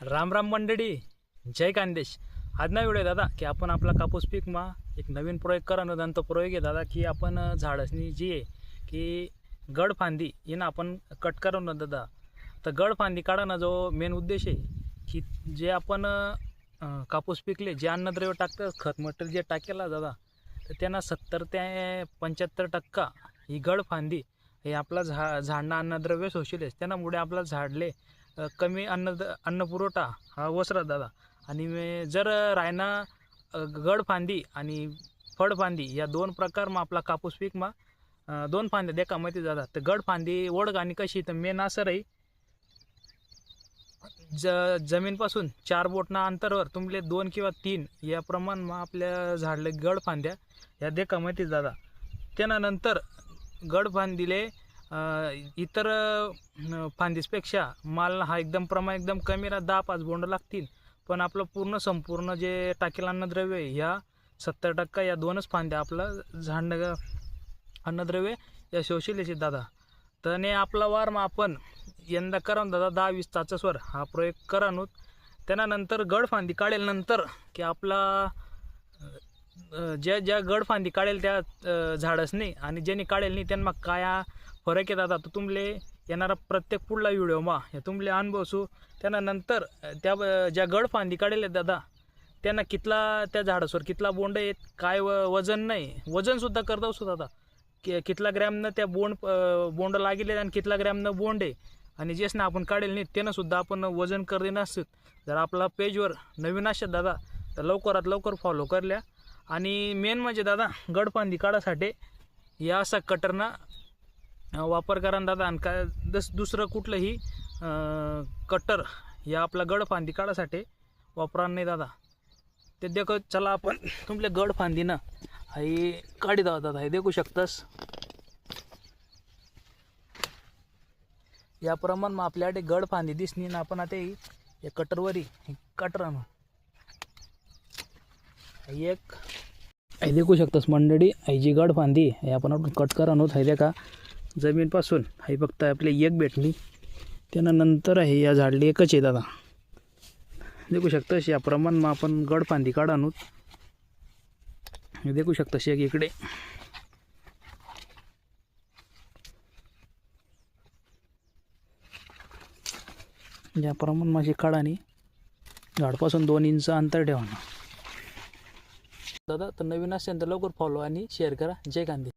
राम राम मंडळी. जय कांदेश. आज ना व्हिडिओ दादा की आपण आपला कापूस पीक मा एक नवीन प्रयोग करा आणि तो प्रयोग आहे दादा की आपण झाडसनी जी आहे की गड फांदी हे ना आपण कट करू ना दादा. तर गड फांदी काढा ना जो मेन उद्देश आहे की जे आपण कापूस पिकले जे अन्नद्रव्य टाकतं खत मटेरियल जे टाकेला दादा तर त्यांना सत्तर ते पंच्याहत्तर टक्का ही गड फांदी हे आपला झा झाडणं अन्नद्रव्य शोषले त्यामुळे आपला झाडले कमी अन्न अन्न पुरवठा हा वसरा दादा. आणि मे- जर रायना अ, गड फांदी आणि फळफांदी या दोन प्रकार मग आपला कापूस पीक मा दोन फांद्या देखा माहिती दादा. तर गड फांदी ओढ आणि कशी तर मेन असं राही ज जमीनपासून चार बोटना अंतरावर तुमले दोन किंवा तीन या प्रमाण मग आपल्या झाडले गड फांद्या या देखा माहिती दादा. त्यानंतर गड फांदीले इतर फांदीसपेक्षा माल हा एकदम प्रमाण एकदम कमी राहत दहा पाच बोंड लागतील. पण आपलं पूर्ण संपूर्ण जे टाकेल अन्नद्रव्य ह्या सत्तर टक्का या दोनच फांद्या आपलं झाड अन्नद्रव्य या शोषलेचे दादा. तर आपला वार मग आपण यंदा करा न दादा दहा वीस स्वर हा प्रयोग करा नूत. त्यानंतर गड फांदी काढेल नंतर की आपला ज्या ज्या गड फांदी काढेल त्या अ, झाडच नाही आणि ज्यांनी काढेल नाही त्यांना काय फरक आहे दादा तर तुमले येणारा प्रत्येक पुढला व्हिडिओ मा हे तुमले अनुभव सू त्यांना नंतर त्या ब- ज्या गड फांदी काढेल आहेत दादा त्यांना कितला त्या झाडासवर कितला बोंड आहेत काय व वजन नाही वजनसुद्धा करता असू दादा. कि कितला ग्रॅमनं त्या बोंड बोंड लागले आणि कितला ग्रॅमनं बोंड आहे. आणि जेच ना आपण काढेल नाही त्यांनासुद्धा आपण वजन करणे नसत जर आपला पेजवर नवीन असतात दादा तर लवकरात लवकर फॉलो करल्या. आणि मेन म्हणजे दादा गडफांदी काढासाठी या असा कटरना वापर करा दादा. आणि काय दस दुसरं कुठलंही कटर या आपला गडफांदी काढासाठी वापरा नाही दादा. ते देखो चला आपण तुमले गडफांदी ना हाई काढी दादा दादा हे देखू शकतास. याप्रमाणे मग आपल्याकडे गडफांदी दिसणी ना आपण आता या कटरवरी कटर आणू एक हे देखू शकतास. मंडळी ही जी गड फांदी हे आपण आपण कट करा नव्हत हे का जमीनपासून. हे फक्त आपली एक भेटली. त्यानंतर आहे या झाडली एकच आहे दादा. देखू शकतास याप्रमाणे मग आपण गड फांदी काढा हे देखू शकतास एक इकडे. याप्रमाणे माझी काढानी झाडपासून दोन इंच अंतर ठेवा दादा तर नवीन असेल तर लवकर फॉलो आणि शेअर करा. जय गांधी.